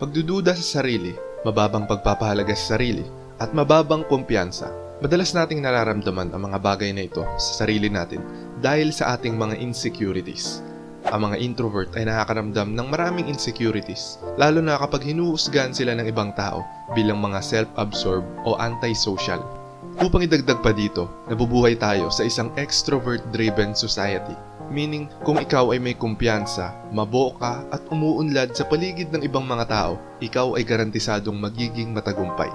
Pagdududa sa sarili, mababang pagpapahalaga sa sarili, at mababang kumpiyansa. Madalas nating nararamdaman ang mga bagay na ito sa sarili natin dahil sa ating mga insecurities. Ang mga introvert ay nakakaramdam ng maraming insecurities, lalo na kapag hinuhusgahan sila ng ibang tao bilang mga self-absorbed o antisocial. Upang idagdag pa dito, nabubuhay tayo sa isang extrovert-driven society. Meaning, kung ikaw ay may kumpiyansa, maboka at umuunlad sa paligid ng ibang mga tao, ikaw ay garantisadong magiging matagumpay.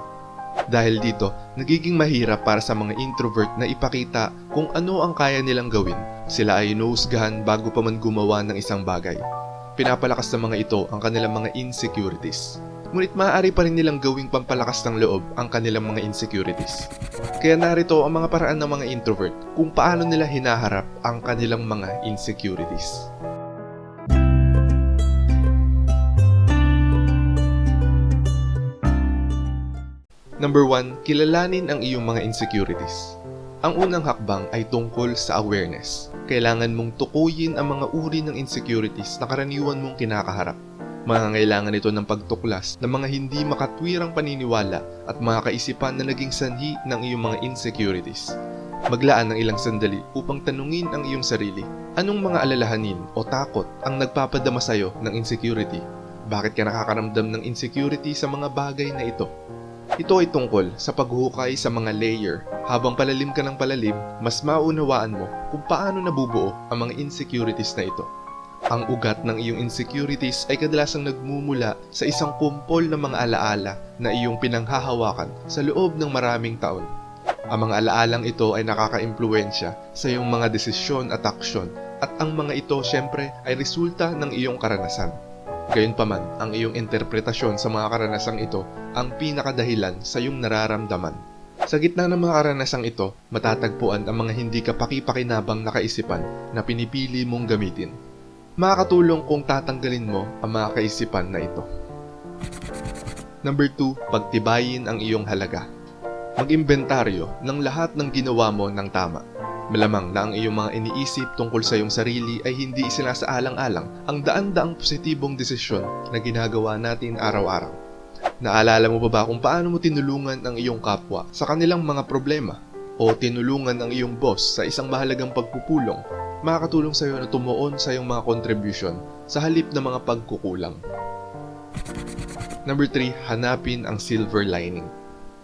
Dahil dito, nagiging mahirap para sa mga introvert na ipakita kung ano ang kaya nilang gawin. Sila ay inuhusgahan bago pa man gumawa ng isang bagay. Pinapalakas ng mga ito ang kanilang mga insecurities. Ngunit maaari pa rin nilang gawing pampalakas ng loob ang kanilang mga insecurities. Kaya narito ang mga paraan ng mga introvert kung paano nila hinaharap ang kanilang mga insecurities. Number 1, kilalanin ang iyong mga insecurities. Ang unang hakbang ay tungkol sa awareness. Kailangan mong tukuyin ang mga uri ng insecurities na karaniwan mong kinakaharap. Mangangailangan ito ng pagtuklas ng mga hindi makatwirang paniniwala at mga kaisipan na naging sanhi ng iyong mga insecurities. Maglaan ng ilang sandali upang tanungin ang iyong sarili. Anong mga alalahanin o takot ang nagpapadama sa iyo ng insecurity? Bakit ka nakakaramdam ng insecurity sa mga bagay na ito? Ito ay tungkol sa paghukay sa mga layer. Habang palalim ka ng palalim, mas maunawaan mo kung paano nabubuo ang mga insecurities na ito. Ang ugat ng iyong insecurities ay kadalasang nagmumula sa isang kumpol ng mga alaala na iyong pinanghahawakan sa loob ng maraming taon. Ang mga alaalang ito ay nakaka-impluensya sa iyong mga desisyon at aksyon at ang mga ito syempre ay resulta ng iyong karanasan. Gayunpaman, ang iyong interpretasyon sa mga karanasang ito ang pinakadahilan sa iyong nararamdaman. Sa gitna ng mga karanasang ito, matatagpuan ang mga hindi kapaki-pakinabang na kaisipan na pinipili mong gamitin. Makakatulong kung tatanggalin mo ang mga kaisipan na ito. Number 2, pagtibayin ang iyong halaga. Mag-imbentaryo ng lahat ng ginawa mo ng tama. Malamang na ang iyong mga iniisip tungkol sa iyong sarili ay hindi isinasaalang-alang ang daan-daang positibong desisyon na ginagawa natin araw-araw. Naalala mo pa ba kung paano mo tinulungan ang iyong kapwa sa kanilang mga problema? O tinulungan ang iyong boss sa isang mahalagang pagpupulong? Makakatulong sa iyo na tumuon sa iyong mga contribution sa halip na mga pagkukulang. Number 3, hanapin ang silver lining.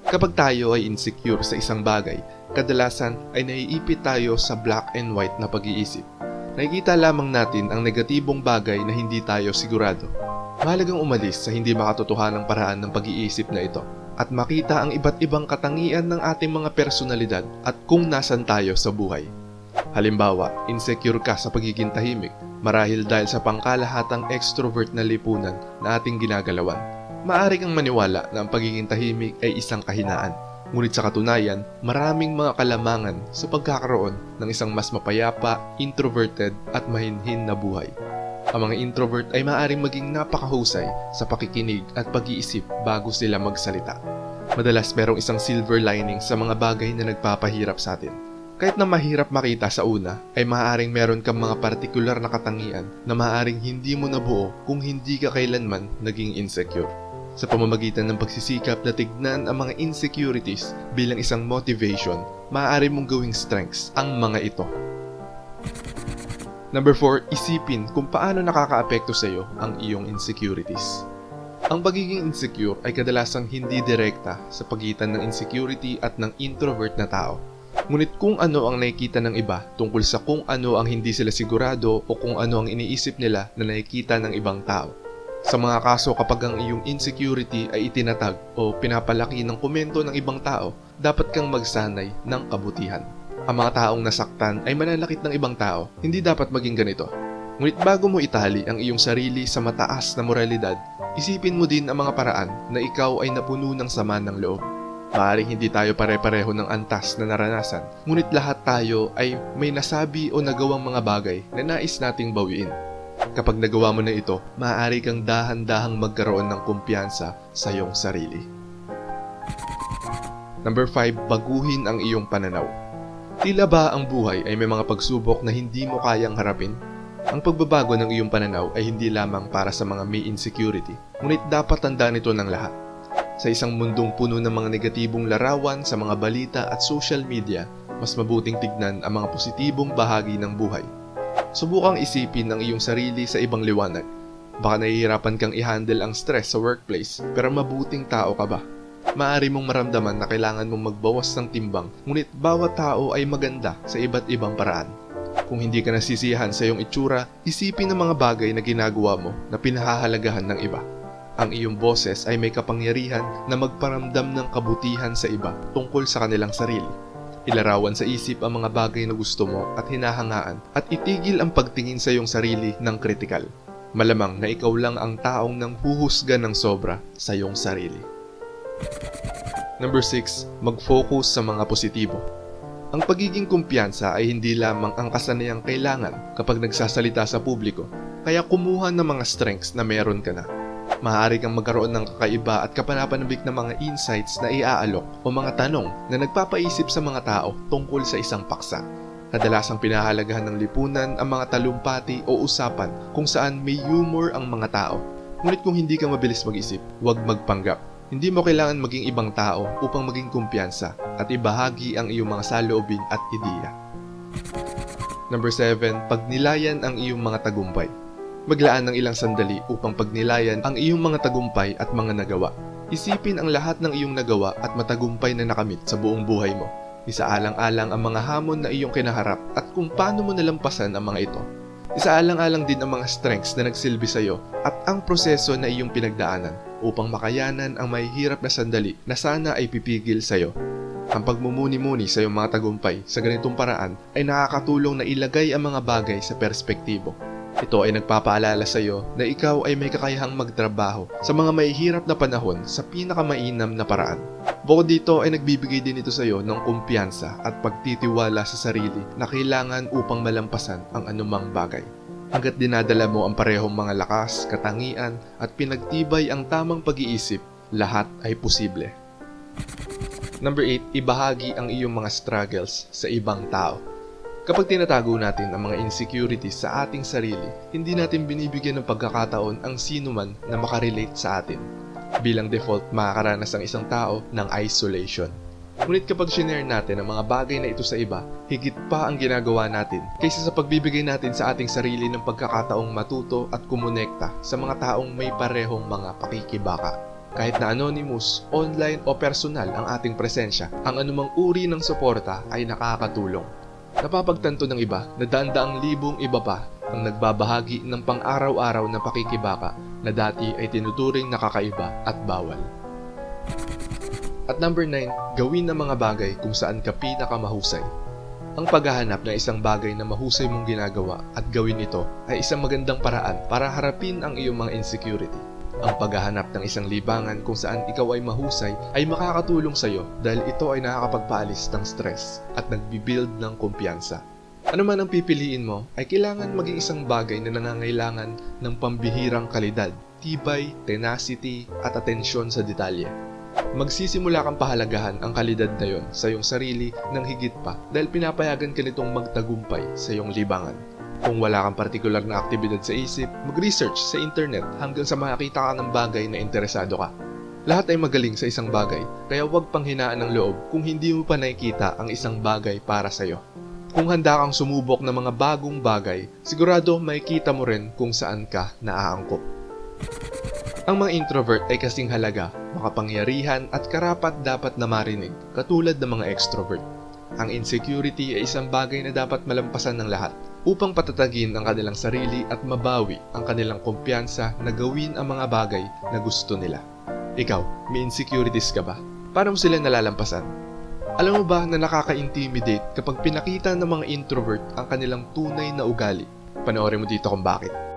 Kapag tayo ay insecure sa isang bagay, kadalasan ay naiipit tayo sa black and white na pag-iisip. Nakikita lamang natin ang negatibong bagay na hindi tayo sigurado. Mahalagang umalis sa hindi makatotohanang paraan ng pag-iisip na ito at makita ang iba't ibang katangian ng ating mga personalidad at kung nasan tayo sa buhay. Halimbawa, insecure ka sa pagiging tahimik marahil dahil sa pangkalahatang extrovert na lipunan na ating ginagalawan. Maaari kang maniwala na ang pagiging tahimik ay isang kahinaan. Ngunit sa katunayan, maraming mga kalamangan sa pagkakaroon ng isang mas mapayapa, introverted at mahinhin na buhay. Ang mga introvert ay maaaring maging napakahusay sa pakikinig at pag-iisip bago sila magsalita. Madalas merong isang silver lining sa mga bagay na nagpapahirap sa atin. Kahit na mahirap makita sa una, ay maaaring meron kang mga partikular na katangian na maaaring hindi mo nabuo kung hindi ka kailanman naging insecure. Sa pamamagitan ng pagsisikap na tignan ang mga insecurities bilang isang motivation, maaari mong gawing strengths ang mga ito. Number 4, isipin kung paano nakakaapekto sa iyo ang iyong insecurities. Ang pagiging insecure ay kadalasang hindi direkta sa pagitan ng insecurity at ng introvert na tao. Ngunit kung ano ang nakikita ng iba tungkol sa kung ano ang hindi sila sigurado o kung ano ang iniisip nila na nakikita ng ibang tao. Sa mga kaso kapag ang iyong insecurity ay itinatag o pinapalaki ng komento ng ibang tao, dapat kang magsanay ng kabutihan. Ang mga taong nasaktan ay mananakit ng ibang tao, hindi dapat maging ganito. Ngunit bago mo itali ang iyong sarili sa mataas na moralidad, isipin mo din ang mga paraan na ikaw ay napuno ng sama ng loob. Maaaring hindi tayo pare-pareho ng antas na naranasan, ngunit lahat tayo ay may nasabi o nagawang mga bagay na nais nating bawiin. Kapag nagawa mo na ito, maaari kang dahan-dahang magkaroon ng kumpiyansa sa iyong sarili. Number 5, baguhin ang iyong pananaw. Tila ba ang buhay ay may mga pagsubok na hindi mo kayang harapin? Ang pagbabago ng iyong pananaw ay hindi lamang para sa mga may insecurity, ngunit dapat tandaan ito ng lahat. Sa isang mundong puno ng mga negatibong larawan sa mga balita at social media, mas mabuting tignan ang mga positibong bahagi ng buhay. Subukang isipin ang iyong sarili sa ibang liwanag. Baka nahihirapan kang i-handle ang stress sa workplace, pero mabuting tao ka ba? Maari mong maramdaman na kailangan mong magbawas ng timbang, ngunit bawat tao ay maganda sa iba't ibang paraan. Kung hindi ka nasisiyahan sa iyong itsura, isipin ang mga bagay na ginagawa mo na pinahahalagahan ng iba. Ang iyong boses ay may kapangyarihan na magparamdam ng kabutihan sa iba tungkol sa kanilang sarili. Ilarawan sa isip ang mga bagay na gusto mo at hinahangaan at itigil ang pagtingin sa iyong sarili ng kritikal. Malamang na ikaw lang ang taong nang huhusga ng sobra sa iyong sarili. Number 6. Mag-focus sa mga positibo. Ang pagiging kumpiyansa ay hindi lamang ang kasanayang kailangan kapag nagsasalita sa publiko, kaya kumuha ng mga strengths na meron ka na. Maaari kang magkaroon ng kakaiba at kapanapanabik na mga insights na iaalok o mga tanong na nagpapaisip sa mga tao tungkol sa isang paksa. Kadalasang pinahalagahan ng lipunan ang mga talumpati o usapan kung saan may humor ang mga tao. Ngunit kung hindi ka mabilis mag-isip, huwag magpanggap. Hindi mo kailangan maging ibang tao upang maging kumpiyansa at ibahagi ang iyong mga saloobin at ideya. Number 7. Pagnilayan ang iyong mga tagumpay. Maglaan ng ilang sandali upang pagnilayan ang iyong mga tagumpay at mga nagawa. Isipin ang lahat ng iyong nagawa at matagumpay na nakamit sa buong buhay mo. Isaalang-alang ang mga hamon na iyong kinaharap at kung paano mo nalampasan ang mga ito. Isaalang-alang din ang mga strengths na nagsilbi sa iyo at ang proseso na iyong pinagdaanan upang makayanan ang mahihirap na sandali na sana ay pipigil sa iyo. Ang pagmumuni-muni sa iyong mga tagumpay sa ganitong paraan ay nakakatulong na ilagay ang mga bagay sa perspektibo. Ito ay nagpapaalala sa iyo na ikaw ay may kakayahang magtrabaho sa mga mahihirap na panahon sa pinakamainam na paraan. Bukod dito ay nagbibigay din ito sa iyo ng kumpiyansa at pagtitiwala sa sarili na kailangan upang malampasan ang anumang bagay. Hanggat dinadala mo ang parehong mga lakas, katangian at pinagtibay ang tamang pag-iisip, lahat ay posible. Number 8, ibahagi ang iyong mga struggles sa ibang tao. Kapag tinatago natin ang mga insecurities sa ating sarili, hindi natin binibigyan ng pagkakataon ang sino man na makarelate sa atin. Bilang default, makakaranas ang isang tao ng isolation. Ngunit kapag shinare natin ang mga bagay na ito sa iba, higit pa ang ginagawa natin kaysa sa pagbibigay natin sa ating sarili ng pagkakataong matuto at kumonekta sa mga taong may parehong mga pakikibaka. Kahit na anonymous, online o personal ang ating presensya, ang anumang uri ng suporta ay nakakatulong. Napapagtanto ng iba na daan-daang libong iba pa ang nagbabahagi ng pang-araw-araw na pakikibaka na dati ay tinuturing nakakaiba at bawal. At number 9, gawin ang mga bagay kung saan ka pinakamahusay. Ang paghahanap ng isang bagay na mahusay mong ginagawa at gawin ito ay isang magandang paraan para harapin ang iyong mga insecurity. Ang paghahanap ng isang libangan kung saan ikaw ay mahusay ay makakatulong sa iyo dahil ito ay nakakapagpaalis ng stress at nagbibuild ng kumpiyansa. Ano man ang pipiliin mo ay kailangan maging isang bagay na nangangailangan ng pambihirang kalidad, tibay, tenacity at atensyon sa detalye. Magsisimula kang pahalagahan ang kalidad na yon sa iyong sarili ng higit pa dahil pinapayagan ka nitong magtagumpay sa iyong libangan. Kung wala kang partikular na aktibidad sa isip, mag-research sa internet hanggang sa makakita ka ng bagay na interesado ka. Lahat ay magaling sa isang bagay, kaya huwag pang hinaan ng loob kung hindi mo pa nakikita ang isang bagay para sa iyo. Kung handa kang sumubok ng mga bagong bagay, sigurado makikita mo rin kung saan ka naaangkop. Ang mga introvert ay kasing halaga, makapangyarihan at karapat dapat na marinig, katulad ng mga extrovert. Ang insecurity ay isang bagay na dapat malampasan ng lahat upang patatagin ang kanilang sarili at mabawi ang kanilang kumpiyansa na gawin ang mga bagay na gusto nila. Ikaw, may insecurities ka ba? Paano sila nalalampasan? Alam mo ba na nakaka-intimidate kapag pinakita ng mga introvert ang kanilang tunay na ugali? Panoorin mo dito kung bakit.